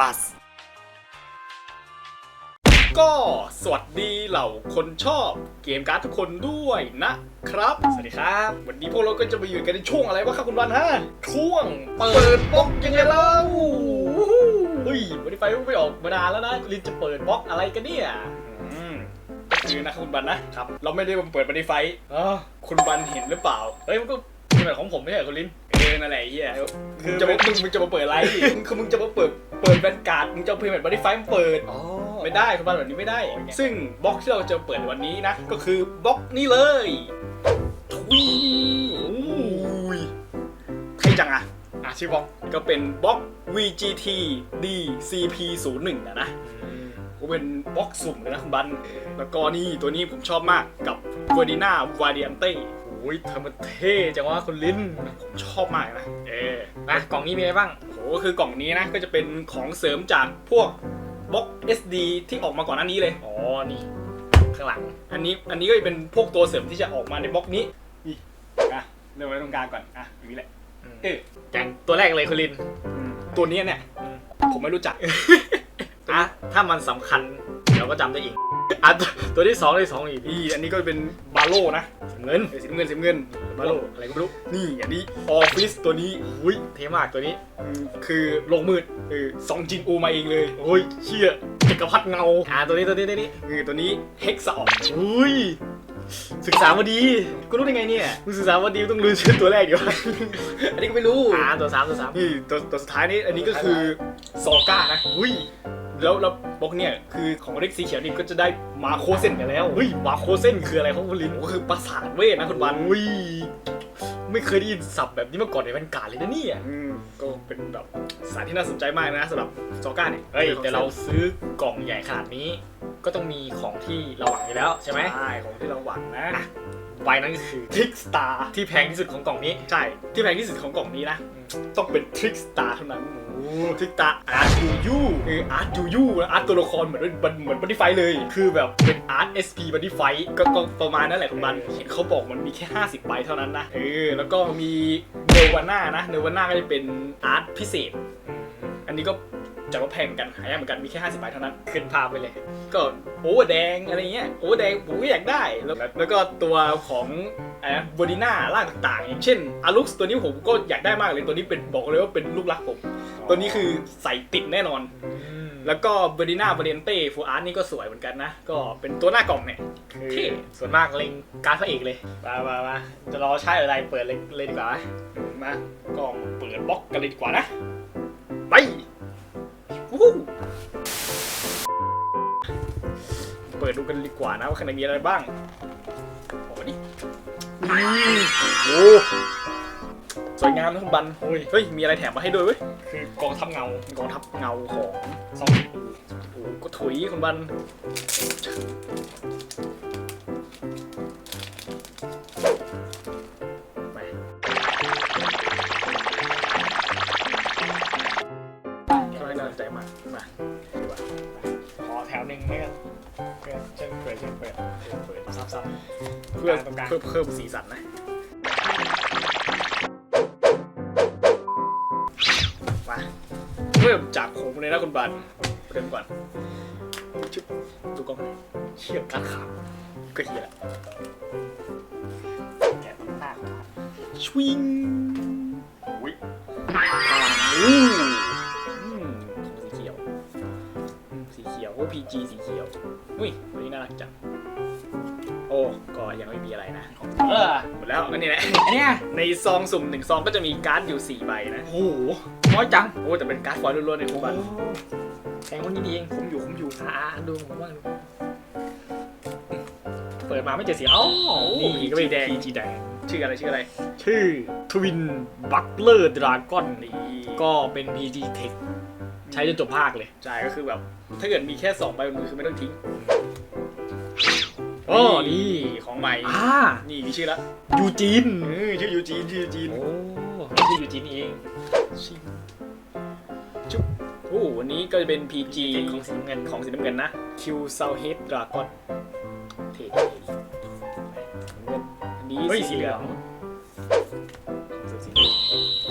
บัส ก็สวัสดีเหล่าคนชอบเกมการ์ดทุกคนด้วยนะครับ สวัสดีครับ วันนี้พวกเราก็จะมาอยู่กันในช่วงอะไรวะครับคุณวันฮะ ช่วงเปิดบล็อกยังไงเล่าเฮ้ยวันนี้ไฟไม่ออกมานานแล้วนะลินจะเปิดบล็อกอะไรกันเนี่ยอืมคือนะครับคุณบันนะครับ เราไม่ได้มาเปิดบันไดไฟอ๋อคุณบันเห็นหรือเปล่า เฮ้ยมันก็เป็นแบบของผมไม่ใช่เหรอคุณลินเออนั่นแหละไอ้เฮียมึงจะมามึงมึงจะมาเปิดอะไรมึงคือมึงจะมาเปิดเปิดแวนการ์ดมึงจะเอาเพย์แมนบันไดไฟมาเปิด อ๋อไม่ได้คุณบันแบบนี้ไม่ได้ ซึ่งบล็อกที่เราจะเปิดในวันนี้นะ ก็คือบล็อกนี้เลยทวีโอ้ยใครจังอะอะชื่อบล็อกก็เป็นบล็อก VGT DCP01 นะนะก็เป็นบล็อกสุ่มเลยนะคุณบัน แล้วก็นี่ตัวนี้ผมชอบมากกับ v e r d i n a v a r i a n t e โอ้ ยเธอมันเท่จังวะคุณลิ้นผมชอบมากนะ เออนะกล่องนี้มีอะไรบ้างโหก็คือกล่องนี้นะก็จะเป็นของเสริมจากพวกบล็อก SD ที่ออกมาก่อนหน้านี้เลย อ๋อ นี่ ข้างหลัง อันนี้ อันนี้ก็จะเป็นพวกตัวเสริมที่จะออกมาในบล็อกนี้ นี่ อะ เริ่มไว้ตรงกลางก่อน อะอย่างนี้แหละ เออแกะตัวแรกเลยคุณลินอืมตัวเนี้ยเนี่ยอืมผมไม่รู้จัก อะ ถ้ามันสำคัญ เดี๋ยวก็จำได้อีกอะตัวตัวที่สองตัวที่สองอีกนี่อันนี้ก็เป็นบาโลนะสี เงินเออสีน้ำเงินสีน้ำเงินมาโลอะไรก็ไม่รู้นี่อันนี้ออฟฟิศตัวนี้อุ้ยเท่มากตัวนี้อืมคือลงมืดเออสองจินอูมาเองเลยโอ้ยเชี่ยจักรพรรดิเงาอ่าตัวนี้ตัวนี้ตัวนี้คือตัวนี้เฮกซาออกอุ้ยศึกษามาดีกูรู้ได้ไงเนี่ยมึงศึกษามาดีต้องรู้ชื่อตัวแรกเดี๋ยวอันนี้ก็ไม่รู้อ่าตัวสามตัวสามนี่ตัวตัวสุดท้ายนี่อันนี้ก็คือซอก้านะอุ้ย แล้วแล้วบล็อกเนี่ยคือของเล็กสีเขียวนี่ก็จะได้มาโคเซนกันแล้วเฮ้ยมาโคเส้นคืออะไรของคุณลินก็คือปราสาทเวทนะคุณวันอุ้ยไม่เคยได้ยินศัพท์แบบนี้มาก่อนในบรรยากาศเลยนะเนี่ยอืมก็เป็นแบบสารที่น่าสนใจมากนะสำหรับซอก้าเนี่ยเฮ้ยแต่เราซื้อกล่องใหญ่ขนาดนี้ ก็ต้องมีของที่เราหวังอยู่แล้วใช่ไหมใช่ของที่เราหวังนะใบนั้นก็คือทริกสตาร์ที่แพงที่สุดของกล่องนี้ ใช่ที่แพงที่สุดของกล่องนี้นะต้องเป็นทริกสตาร์เท่านั้น ทิตะอาร์ตยูยูคืออาร์ตยูยูอาร์ตตัวละครเหมือนเหมือนบันดี้ไฟเลย คือแบบเป็นอาร์ตเอสพีบันดี้ไฟก็ก็ประมาณนั้นแหละคุณบันเห็นเขาบอกมันมีแค่ 50ใบเท่านั้นนะเออแล้วก็มีเนวาน่านะเนวาน่าก็จะเป็นอาร์ตพิเศษ อันนี้ก็ จะว่าแพงเหมือนกันหายากเหมือนกันมีแค่50ใบเท่านั้นขึ้นภาพไปเลย ก็โอเวอร์แดงอะไรเงี้ยโอเวอร์แดงผมก็อยากได้แล้วแล้วก็ตัวของอะไรนะบอดีน่าร่างต่างๆ อย่างเช่นอารุกตัวนี้ผมก็อยากได้มากเลยตัวนี้เป็นบอกเลยว่าเป็นลูกรักผม ตัวนี้คือใส่ติดแน่นอน แล้วก็เบอร์ดิน่าเบเรนเต้ฟูอาร์ตนี่ก็สวยเหมือนกันนะ ก็เป็นตัวหน้ากล่องเนี่ยคือเท่ส่วนมากเล็งการดพระเอกเลย มามามาจะรอใช้อะไรเปิดเลยเลยดีกว่าไหมมาก็มาเปิดบล็อกกันเลยดีกว่านะ ไป วู้ฮู้เปิดดูกันดีกว่านะว่าข้างในมีอะไรบ้างโอ้ดินี่โอ้สวยงามนะคุณบันโอ้ยเฮ้ย มีอะไรแถมมาให้ด้วยเว้ย คือกองทัพเงา กองทัพเงาของสองโอ้โหก็ถุยคุณบัน เช่นเปิดเช่นเปิดซับซับเพื่อตรงกลางเพิ่มเพิ่มสีสันนะมาเริ่มจากผมเลยนะคุณบันเริ่มก่อนชุบดูกล้องหน่อยเชี่ยการขาก็เฮียละแหน้าชวิงอุ้ย สีเขียวโอ้พีจีสีเขียว อุ้ยวันนี้น่ารักจัง โอ้ ก็ยังไม่มีอะไรนะเออหมดแล้วก็นี่แหละ อันเนี้ยในซองสุ่มหนึ่งซองก็จะมีการ์ดอยู่ 4 ใบนะ โอ้โหน้อยจัง โอ้แต่เป็นการ์ดฟอยล์ล้วนๆเลยคุณบันแพงคนนี้เองคุ้มอยู่คุ้มอยู่อ่าดูผมบ้างดูเปิดมาไม่เจอสีอ๋อนี่นี่ก็ก็เป็เป็นนแดงงจีแดง ชื่ออะไรชื่ออะไร ชื่อทวินบัคเลอร์ดราก้อนนี่ก็เป็น PG Tech ใช้จนจบภาคเลย ใช่ก็คือแบบ ถ้าเกิดมีแค่2ใบบนมือคือไม่ต้องทิ้งอ๋อนี่ของใหม่อ่านี่มีชื่อแล้วยูจีนเออชื่อยูจีนชื่อยูจีนโอ้ชื่อยูจีนเองชิงจุ๊บโอ้วันนี้ก็จะเป็น PG ของสีน้ำเงินของสีน้ำเงินนะ Q s o u t h Head Dragon เท่ๆน้ำเงินอันนี้เฮ้ยสีเหลืองสีเหลืองโ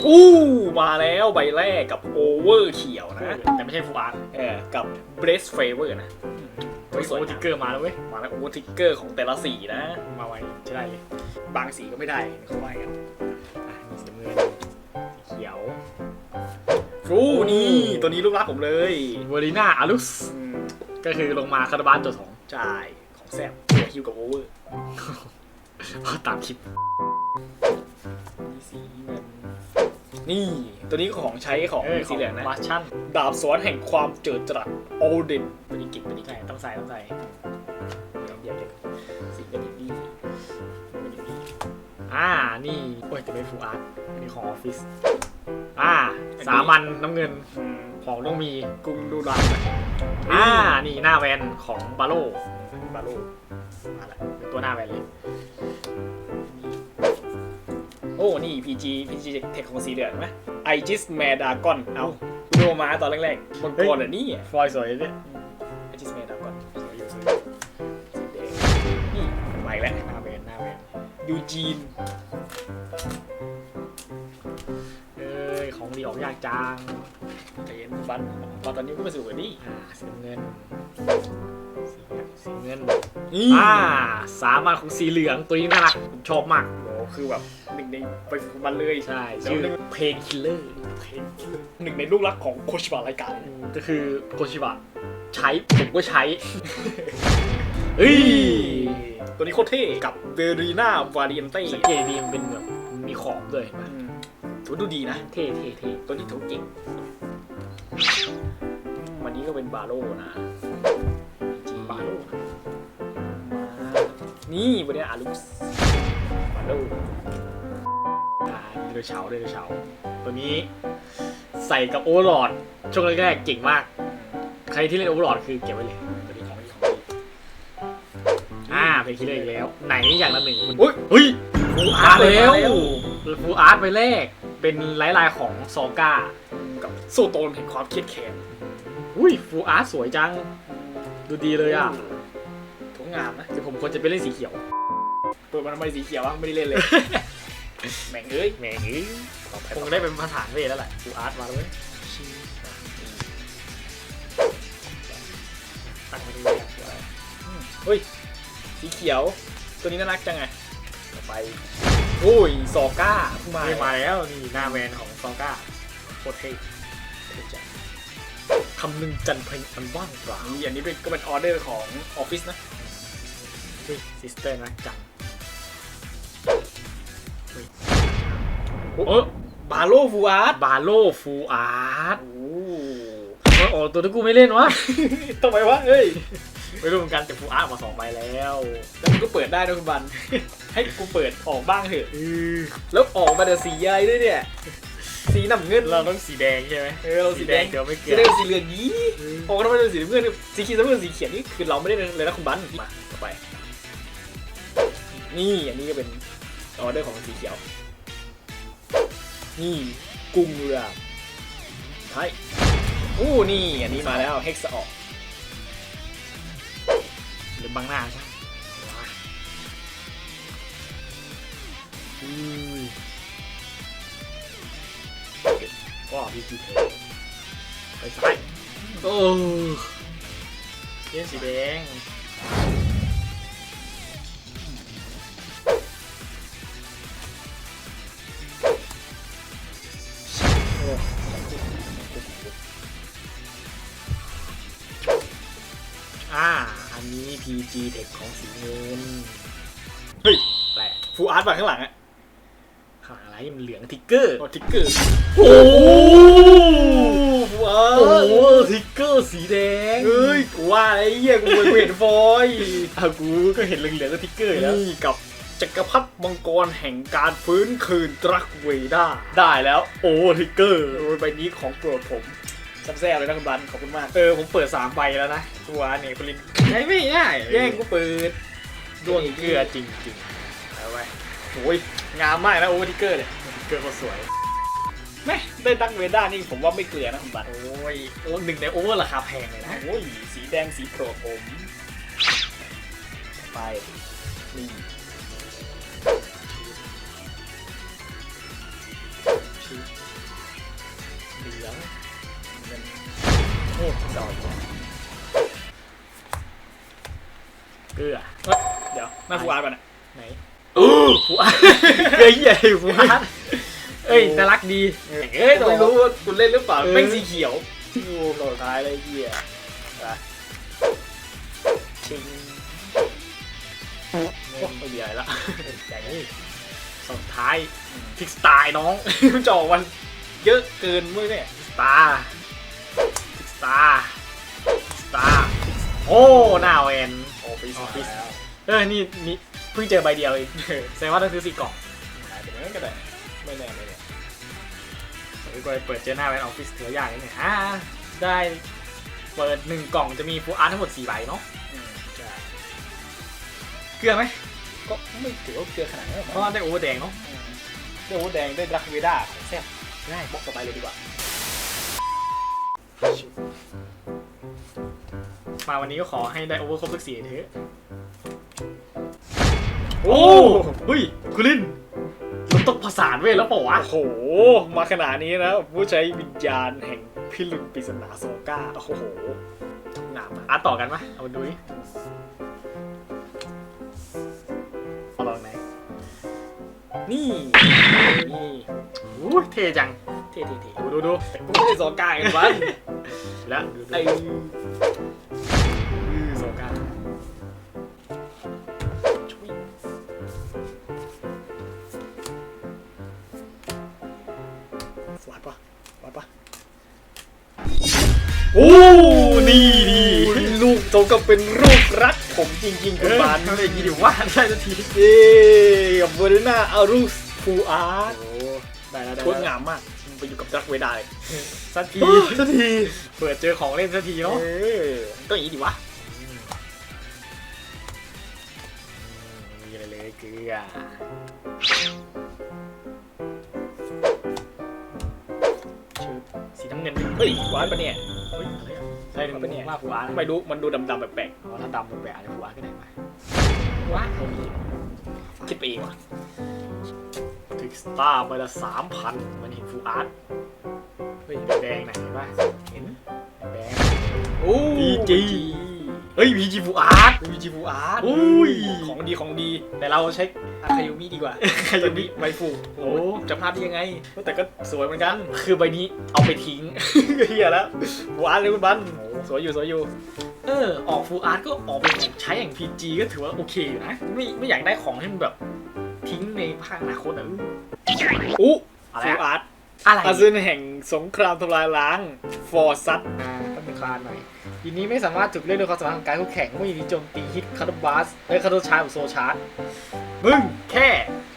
อ้อู้มาแล้วใบแรกกับโอเวอร์เขียวนะ แต่ไม่ใช่ฟูอาร์ตเออกับเบรสเฟเวอร์นะโอ้ยสวยโอติกเกอร์มาแล้วเว้ย มาแล้วโอเวอร์ทิกเกอร์ของแต่ละสีนะ มาไวใช่ได้เลย บางสีก็ไม่ได้เขาว่าอย่างนั้นอะมีสีน้ำเงินสีเขียวอู้นี่ตัวนี้ลูกรักผมเลยเวอริน่าอารุสอืมก็คือลงมาคาร์บานตัวสองจ่ายของแซบตัวฮิวกับโอเวอร์ตามคลิปมีสีเงิน นี่ ตัวนี้ของใช้ของสีเหลืองนะมาชั่นดาบสวนแห่งความเจิดจรัสโอเดนเป็นอีกิจเป็นอีกิใช่จต้องใส่ต้องใส่เดี๋ยวเดี๋ยวสีเป็นอย่างนี้เป็นอย่างนี้อ่านี่โอ้ยแต่ไม่ฟูอาร์ตอันนี้ของออฟฟิศอ่าสามัญน้ำเงินอืมของต้องมีกรุงดูรันนะอ่านี่หน้าแวนของบาโลบาโลมาละเป็นตัวหน้าแวนเลย โอ้ นี่ PG PG เทคของสีเหลืองไหมไอจิสแมดากอนเอาดูมาตอนแรกๆมังกรอะนี่ฟอยล์สวยเนี่ยไอจิสแมดากอนสวยอยู่สวยสีแดงนี่ใหม่แล้วหน้าแวนหน้าแวนยูจีนเอ้ย ของดีออกยากจังเห็นบันตอนตอนนี้ก็มาสู่กันนี่อ่าสีน้ำเงินสีสีเงินนี่อ่าสามัญของสีเหลืองตัวนี้น่ารักผมชอบมากโอ้คือแบบ หนึ่งในไปฝึกมันเลยใช่แล้วชื่อหนึ่งเพนคิลเลอร์หนึ่งในลูกรักของโคชิบะรายการก็คือโกชิบะใช้ผมก็ใช้เฮ้ยตัวนี้โคตรเท่กับเวรีนาวาเรียนเต้สังเกตดีมันเป็นแบบมีของด้วยเห็นปะถือว่าดูดีนะ เท่เท่เท่ตัวนี้ถือว่าเก่งอืมวันนี้ก็เป็นบาโลนะจีบาโลนี่วันนี้อารุสบาโลอ่าเดอเฉาเดอเฉาตัวนี้ใส่กับโอเวอร์ลอดช่วงแรกๆเก่งมาก ใครที่เล่นโอเวอร์ลอดคือเก็บไว้เลยตัวนี้ของดีของดีอ่าเป็นคิลเลอร์อีกแล้ว ไหนอย่างละหนึ่งอุ้ยเฮ้ยฟูอาร์ตแล้วมาแล้วฟูอาร์ตไปแรก เป็นลายลายๆของซองก้ากับโซโตนแห่งความเครียดแค้นอุ้ยฟูอาร์ตสวยจัง ดูดีเลยอะทุกงามนะเดี๋ยวผมควรจะไปเล่นสีเขียว เปิดมาทำไมสีเขียววะไม่ได้เล่นเลย แม่งเอ้ยแหมงต่อไปคงได้เป็นภาษาเวทแล้วแหละฟูอาร์ตมาเลยตั้งไว้ที่นี่เฮ้ย สีเขียว ตัวนี้น่ารักจังไงต่อไปโอ้ยซอก้าเพิ่งมานี่มาแล้วนี่หน้าแวนของซองก้าโคตรเท่เท่จังคำหนึ่งจันเพลงอันว่างเปล่านี่อันนี้เป็นก็เป็นออเดอร์ของออฟฟิศนะเฮ้ยซิสเตอร์นะจัง โอ้บาโลฟูอาร์ตบาโลฟูอาร์ตโอ้โอ้ตัวที่กูไม่เล่นวะทำไมวะเอ้ยไม่รู้เหมือนกันแต่ฟูอาร์ตมาสองใบแล้ว แล้วมันก็เปิดได้นะคุณบัน ให้กูเปิดออกบ้างเถอะอือแล้วออกมาแต่สีใยด้วยเนี่ย สีน้ำเงิน เราต้องสีแดงใช่ไหมเออเราสีแดงเดี๋ยวไม่เกลืสีอแดงกับสีเหลืองนี้ออกมาทำไมเป็นสีน้ำเงินสีเขียวน้ำเงินสีเขียวนี่คือเราไม่ได้เลยนะคุณบันมาต่อไป นี่อันนี้ก็เป็นออเดอร์ของสีเขียว นี่กุ้งเรือใช่อู้นี่อันนี้มาแล้วเฮกซ์ออกหรือบังหน้าใช่ไหมว้าอุ้ยก็พี่จีเทไปซ้ายโอ้เล่นสีแดง นี้ PG เทคของสีเงินเฮ้ยแปลกฟูอาร์ตมาข้างหลังอะข้างหลังอะไรมันเหลืองทิกเกอร์ โอ้ทิกเกอร์โอ้ฟูอาร์โอ้ตทิกเกอร์สีแดงเฮ้ยกูว่าไอ้เหี้ยกูเห็นฟอยอะกูก็เห็นเหลืองๆก็ทิกเกอร์อยู่แล้ว นี่กับจักรพรรดิมังกรแห่งการฟื้นคืนตรักเวด้าได้แล้ว โอ้ทิกเกอร์โอ้ยใบนี้ของโปรดผม แซ่บๆเลยนะคุณบันขอบคุณมาก เออผมเปิดสามใบแล้วนะตัวเนี่ยปรินใช้ไม่ได้แย่งกูเปิดดวงเกลือจริงๆเอาไว้โอ้ยงามมากนะโอเวอร์ทิกเกอร์เนี่ยทิกเกอร์ก็สวยแม่ได้ดักเวด้านี่ผมว่าไม่เกลือนะคุณบันโอ้ยโอ้หนึ่งในโอเวอร์ราคาแพงเลยนะ โอ้ย สีแดงสีโปรดผม ไปนี่ชอง เป็นโอ้ดอกเกลือเอ้ยเดี๋ยวหน้าฟูอาร์ตก่อนนะไหนฟูอาร์ตเกลือเหี้ยฟูอาร์ตเอ้ยน่ารักดีเอ้ยไม่รู้ว่าคุณเล่นหรือเปล่าเออเป็นสีเขียวโอ้โหท้ายเลยเหี้ยอะชิงโอ้ไม่มีอะไรละใหญ่เลยสุดท้ายพิกสไตล์น้องมันจะออกวันเยอะเกินมั้ยเนี่ยสตาร์ส ตาร์สตาร์โอ้หน้าแวนโอ้ปีออศาฟจฟิศแล้วเออนี่มีเพิ่งเจอใบเดียวเองแสดงว่าต้องซื้อสี่กล่องหายไปไหนก็ได้ไม่แน่ไม่แน่เฮ้ยก็เปิดเจอหน้าแวนออฟฟิศถือว่ายากนิดหนึงอ่าได้เปิดหนึ่งกล่องจะมีฟูอาร์ตทั้งหมดสี่ใบเนาะอืมใช่เกลือไหมก็ไม่ถือว่าเกลือขนาดนั้นหรอกเพมั้ราะงว่าได้โอเวอร์แดงเนาะอืมเรื่องวูดแดงได้ดักเวด้าของแซ่บได้บล็อกต่อไปเลยดีกว่า มาวันนี้ก็ขอให้ได้โอเวอร์ครบทุกสี่เถอะโอ้เฮ้ยคุณลินมันต้องผสานเว้ยแล้วเปล่าวะ โอ้โห มาขนาดนี้นะผู้ใช้วิญญาณแห่งพิรุณปริศนาโซก้า โอ้โหงามมากอาร์ตต่อกันปะเอามาดูดิเอาลองไหน นี่ นี่อู้เท่จัง เท่ๆดูดูดูๆแต่กูไม่ได้โซก้ากันวัน แล้วดูดูไอ้โซกาชุยหวานปะหวานปะโอ้นี่นี่ลูกโตก็เป็นลูกรักผมจริงๆเอคุณอบานทำอะไรดีว่าได้สักทีเย้กับเวอร์นาอารุสฟูอาร์ตโอ้ได้แล้วได้โคตรแล้วงามมากมันไปอยู่กับ ดักเวดาเลยสักทีสักทีเปิดเจอของเล่นสักทีเนาะเนาะก็อย่างนี้ดีวะมีอะไรเลยเกลือชื่อสีน้ำเงินเฮ้ยหวานปะเนี่ยเฮ้ยอะไรอะใช่หนึ่งเป็นไงว่าฟูอาร์ตไม่รู้มันดูดำๆแปลกอ๋อถ้าดำมันแปะอะไรฟูอาร์ตก็ได้มาว้าเขามีๆคิดไปเองว่ะ ทิกสตาร์ไปละสามพันมันเห็นฟูอาร์ตเฮ้ยแดงไหนเห็นปะเห็นแดงโอ้ PG เฮ้ยมีจีฟูอาร์ตวีจีฟูอาร์ตอุ้ยของดีของดี แต่เราใช้อาคายุมิดีกว่าใครจะมีใบฟูโอ้จะพลาดได้ยังไง แต่ก็สวยเหมือนกัน คือใบนี้เอาไปทิ้งเฮียแล้วหวานเลยคุณบันสวยอยู่สวยอยู่เออออกฟูอาร์ตก็ออกเป็นของใช้อย่าง PG ก็ถือว่าโอเคอยู่นะไม่ไม่อยากได้ของให้มันแบบทิ้งในภาคอนาคตอะเอออู้อะไรฟูอะ อาร์ตอะไรอาซึนแห่งสงครามทำลายล้าง ฟอร์ซัตอ่าต้องเป็นคลานหน่อยทีนี้ไม่สามารถถูกเลือกด้วยความสามารถของการคู่แข่งไม่มีโจมตีฮิตคาร์ดบัสและคาร์ดชาร์จหรือโซชาร์จมึงแค่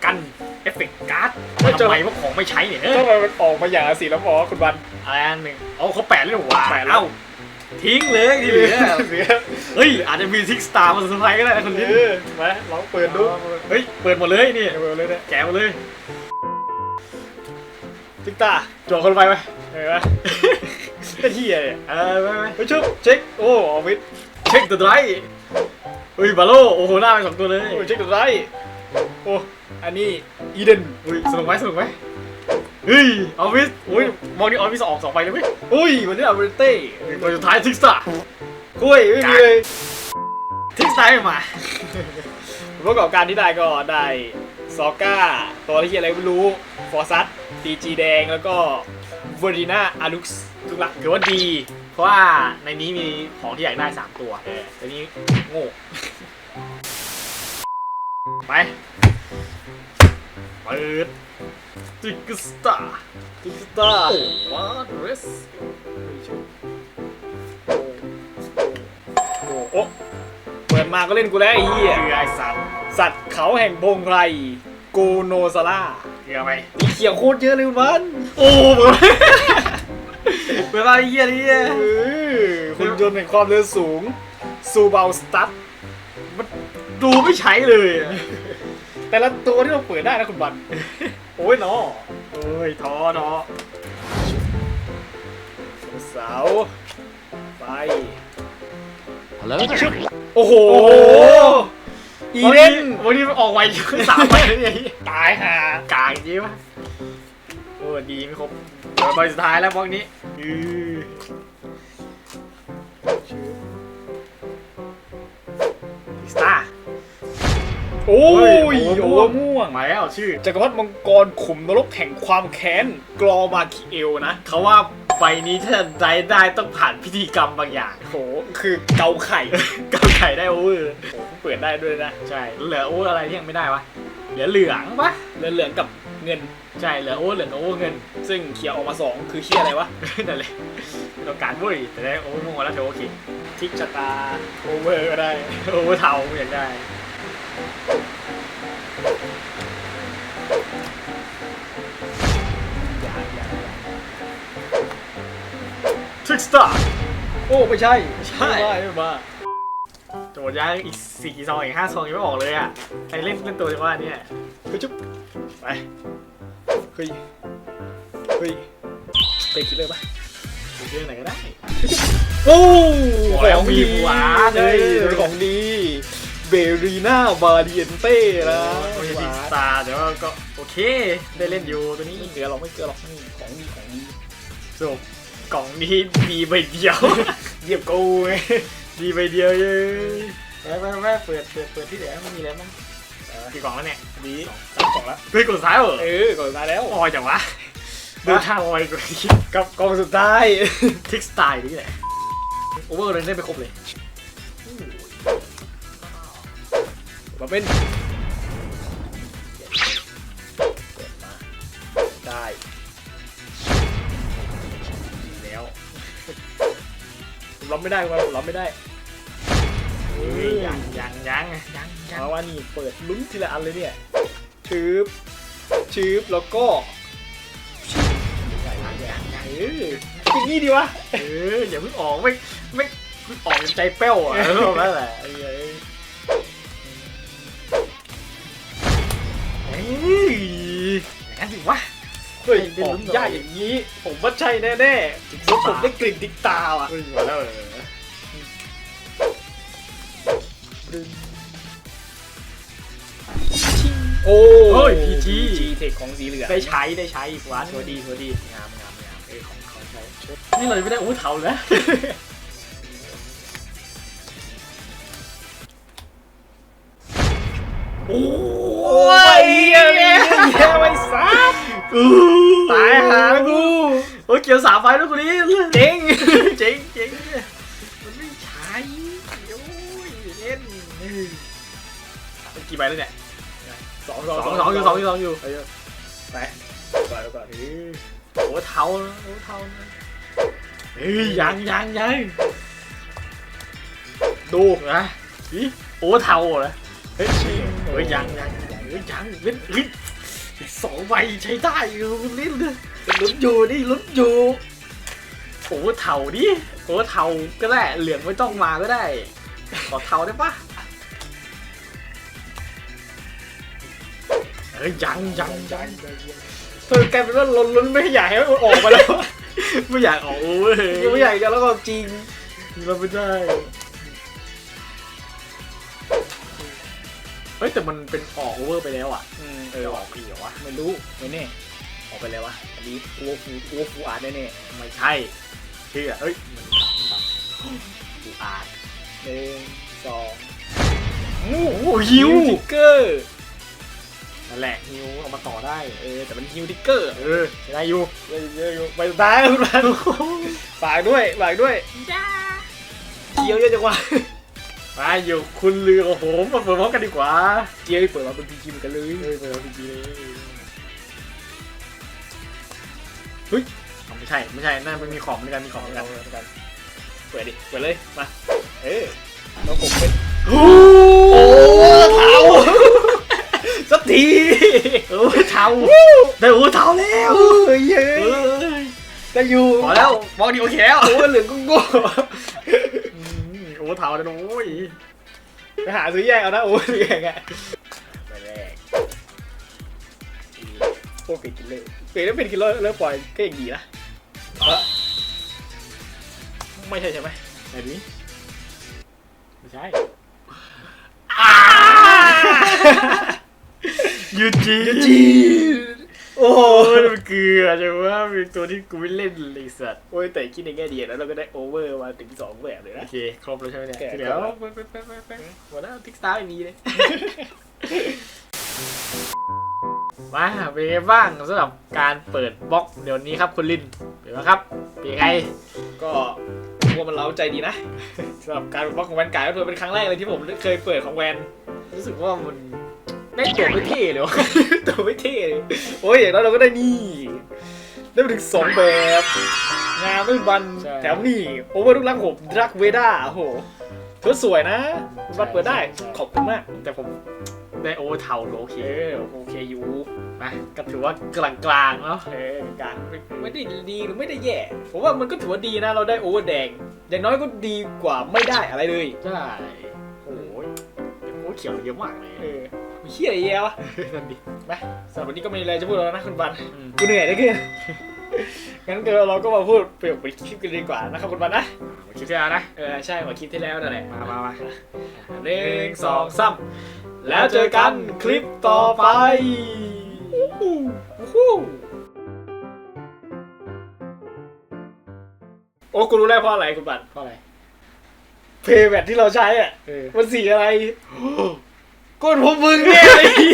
กันเอฟเฟกต์การ์ดทำไมว่าของไม่ใช้เนี่ยเออทำไมมันออกมาอย่างสีแล้วพอคุณบัน อะไรอันหนึ่งเอาเขาแปะเลยเหรอวะแปะแล้ว เอ้าทิ้งเลยที่เหลือเหลือเฮ้ยอาจจะมีซิกสตาร์มาเซอร์ไพรส์ก็ได้นะคนนี้เออมาลองเปิดดูเฮ้ยเปิดหมดเลยนี่เปิดเลยเนี่ยแกะหมดเลย ติ๊กตาจวดคนไปไหมเห็นไหมก็เฮียเนี่ยเออไปไปไปชุบเช็คโอ้ออฟฟิศเช็คตัวไรเฮ้ยบาโลโอ้โหหน้าไปสองตัวเลยโอ้เช็คตัวไรโอ้อันนี้อีเดนเฮ้ยสนุกไหมสนุกไหมเฮ้ยออฟฟิศโอ้ยมองนี่ออฟฟิศออกสองไปเลยไหมอุ้ยวันนี้อาเบรเต้ตัวสุดท้ายซิกสตาร์กล้วยไม่มีเลยซิกสตาร์ไม่มาผลประกอบการที่ได้ก็ได้ ซอก้า ตัวที่อะไรไม่รู้ ฟอร์ซัสตีจีแดง แล้วก็เวอร์ดิน่าอาลุกส์ทุกหลักถือว่าดี เพราะว่าในนี้มีของที่อยากได้สามตัวแต่นี้โง่ ไป เปิดซิกสตาร์ติ๊กตาโอ้าเรสโอ้โอ้เปิดมาก็เล่นกูแล้วไอ้เหี้ยคือไอสัตว์ สัตว์เขาแห่งพงไพรโกโนซาร่าเกี่ยวไหมมีเขียวโคตรเยอะเลยคุณมันโอ้เปิดเปิดมาไอ้เหี้ยนี่เออคุณยนต์แห่งความเร็วสูงซูเบลสตัดมันดูไม่ใช้เลยอะแต่ละตัวที่เราเปิดได้นะคุณบันโอ้ยเนาะโอ้ยท้อเนาะเสาไป Hello โอ้โหอี เดนวันนี้มันออกไวขึ้นสามไปเลยเนี่ยตายห่ากากจริงปะโอ้ยอดีไม่ครบเดี๋ยวใบสุดท้ายแล้วบล็อกนี้อือสตาร์โอ้ยโอ้โอ้โหม่วงมาแล้วชื่อจักรพรรดิมังกรขุมนรกแห่งความแค้นกรอมาคิเอลนะเขาว่าใบนี้ถ้าจะได้ได้ต้องผ่านพิธีกรรมบางอย่างโหคือเกาไข่ก็ไข่ได้โอเวอร์โห เปิดได้ด้วยนะ ใช่ เหลือโอเวอร์อะไรที่ยังไม่ได้วะ เหลือเหลืองปะเหลืองๆกับเงิน ใช่ เหลือโอเวอร์เหลืองโอเวอร์เงิน ซึ่งเขียวออกมาสองคือเคียอะไรวะ นั่นแหละต้องการเว้ยแต่ได้โอเวอร์ม่วงมาแล้วถือโอเค ทิกชะตาโอเวอร์ก็ได้ โอเวอร์เทาอยากได้ทริกสตาร์โอ้ ไม่ใช่ ไม่ใช่ไม่ได้ไม่มา โจทย์ยากอีกสี่ซองอีกห้าซองยังไม่ออกเลยอะใครเล่นเล่นตัวจะว่าเนี่ยเฮ้ยจุ๊บไปเฮ้ยเฮ้ยเป็นคิลเลอร์ปะเรื่องไหนก็ได้ โอ้บอกแล้วมีหวานเลยเออของดี เบรีน่าบาเดียนเต้นะไม่ใช่หทริวากสนตาร์แต่ว่าก็โอเค ได้เล่นอยู่ตัวนี้ไม่เกลือหรอกไม่เกลือหรอกนี่ของดีของดี สรุปกล่องนี้ดีใบเดียว เยี่ยมกูไง ดีใบเดียวเลยแม่แม่แม่เปิดเปิดเปิดที่เหลือไม่มีแล้วมั้งกี่กล่องแล้วเนี่ยดีสามกล่องละเฮ้ยกดซ้ายเหรอเออก่อนมาแล้วออยจังวะดูท่าออยกว่าคิดกับกล่องสุดท้ายทิกสไตล์นี่แหละโอเวอร์เลยได้ไปครบเลยมาเป็นเปิดมาได้แล้วผมรับไม่ได้ว่าผมรับไม่ได้เฮ้ ยยังยังยังยังยังเพราะว่านี่เปิดลุ้นทีละอันเลยเนี่ยชืบชืบแล้วก็ยังยังยังเอออย่างนี้ดีวะเอออย่าเพิ่งออกไม่ไม่เพิ่งออกจนใจเป้วอะเออนั่นแหละไอ้เอ้ยเฮ้ยอย่างนั้นสิวะเฮ้ยได้ออลุ้กนก่อนยากอย่างนี้ ผมว่าใช่แน่ๆถึงผมได้กลิ่นติ๊กตาอะเฮ้ยมาแล้วเห รอโอ้เฮ้ย PG จีเทคของสีเหลืองได้ใช้ได้ใช้ฟ้าชัวร์ดีชัวร์ดีงามงามงามเออของเขาใช้นี่เราไม่ได้อู้เทาแล้วโอ้ยเหี้ยเลยแย่ไปซัดตายหากูโอ้ยเกี่ยวสามไฟด้วยคนนี้เจ๊งเจ๋งเจ๋ง ล่นกี่ใบแล้วเนี่ยสองสองสองอยู่สองอยู่สองอยู่ไปไปก่อนก่อนเออโอ้เทานะโอ้เทานะเฮ้ยยังยังยังดูนะอีโอ้เทาเหรอเฮ้ยชิงเฮ้ยยังยังยังเฮ้ยยังเว้นเฮ้ยอีกสองใบใช้ได้อยู่ลิ้นเลยลุ้นอยู่นี่ลุ้นอยู่โอ้เทาดิโอ้เทาก็ได้เหลืองไม่ต้องมาก็ได้ขอเทาได้ปะ เฮ้ยยังยังยังเธอกลายเป็นว่าลุ้นลุ้นไม่อยากให้มันออกมาแล้ว ไม่อยากออกโอ้ยยังไม่อยากจะแล้วก็จริงเราไม่ได้เฮ้ยแต่มันเป็นออกโอเวอร์ไปแล้วอะอืมเออออกอีกเหรอวะไม่รู้ไม่แน่ออกไปแล้ววะอันนี้อัวฟูอัวฟูอาร์ตแน่ไม่ใช่เชื่อเฮ้ยมันแบบดูอาร์ตๆหนึ่งสองโอ้โหฮิวทิกเกอร์ นั่นแหละฮิวเอามาต่อได้เออแต่มันฮิวทิกเกอร์เออใช้ได้อยู่เยอะเยอะอยู่ไปสุดท้ายแล้วคุณพันฝากด้วยฝากด้วยเจียวเยอะจังวะมาอยู่คุณเรือกับผมมาเปิดพร้อมกันดีกว่าเจียวเปิดมาเป็นพีจีเหมือนกันเลยเฮ้ยเปิดพร้อมกันดีเลยเฮ้ยอ๋อไม่ใช่ไม่ใช่นั่นมันมีของเหมือนกันมีของเหมือนกันเปิดดิเปิดเลยมาเออแล้วผมเป็นโอ้ โอ้เท้าสักทีเออเทาได้โอ้เทาแล้วเฮ้ยเฮ้เอยอจะอยู่พอแล้วมองดีโอเคแล้วโอ้เหลืองกุ้งโง่อืมโอ้เทาแล้วนะโอ้ยไปหาซื้อแยกเอานะโอ้ซื้อแยกอะไปแรกโอ้เป็นกินเลยเป็นแล้วเป็นกินเลยแล้วปล่อยก็ยังดีนะเอ้อไม่ใช่ใช่ไหมไหนดิไม่ใช่ ยูจีจีโอ้โอ้ยมันเกลือจังว่าเป็นตัวที่กูไม่เล่นเลยสัตว์โอ้ยแต่คิดในแง่ดีแล้วเราก็ได้โอเวอร์มาถึงสองแบบเลยโอนะเคครบแล้วใช่ไหมเนี่ยแกะเดี๋ยวไปไปไปไปไปหมดแล้วทิกสตาร์ไม่มีเลยมาเป็นไงบ้างสำหรับการเปิดบล็อกเดี๋ยวนี้ครับคุณลินเป็นไงครับเป็นไงก็ผมว่ามันเล้าใจดีนะสำหรับการบล็อกของแวนการ์ดก็ถือเป็นครั้งแรกเลยที่ผมเคยเปิดของแวนรู้สึกว่ามัน ได้ตัวไม่เท่เลยวะ ตัวไม่เท่เลยโอ้ยอย่างนั้นเราก็ได้นี่ ได้มาถึงสองแบบ งามด้วยบัน ใช่ แถมนี่โอเวอร์ลูกรักผมรักเวด้าโอ้โหเธอสวยนะคุณบัตเปิดได้ ขอบคุณมาก แต่ผมได้โอเวอร์เทาโอเคเออโอเคอยู่นะก็ถือว่ากลางกลางๆเนาะเออกลางไม่ไม่ได้ดีหรือไม่ได้แย่ ผมว่ามันก็ถือว่าดีนะ เราได้โอเวอร์แดง อย่างน้อยก็ดีกว่าไม่ได้อะไรเลย ใช่โอ้ยเป็นโอ้เขียวเยอะมากเลย เออมี เฮียอะไรแย่วะนั่นดิไปสำหรับวันนี้ก็ไม่มีอะไรจะพูดแล้วนะคุณบันอืมกูเหนื่อยได้ขึ้นงั้นเดี๋ยวเราก็มาพูดเปรียบไปคลิปกันดีกว่านะครับคุณบันนะมาคิดที่แล้วนะเออใช่เหมือนคลิปที่แล้วนั่นแหละมามามาหนึ่งสองสามแล้วเจอกันคลิปต่อไปอู้หูอู้หูโอ้กูรู้แล้วเพราะอะไรคุณบันเพราะอะไรเพย์แบทที่เราใช้อะเออมันสีอะไร ก้นผมมึงเนี่ย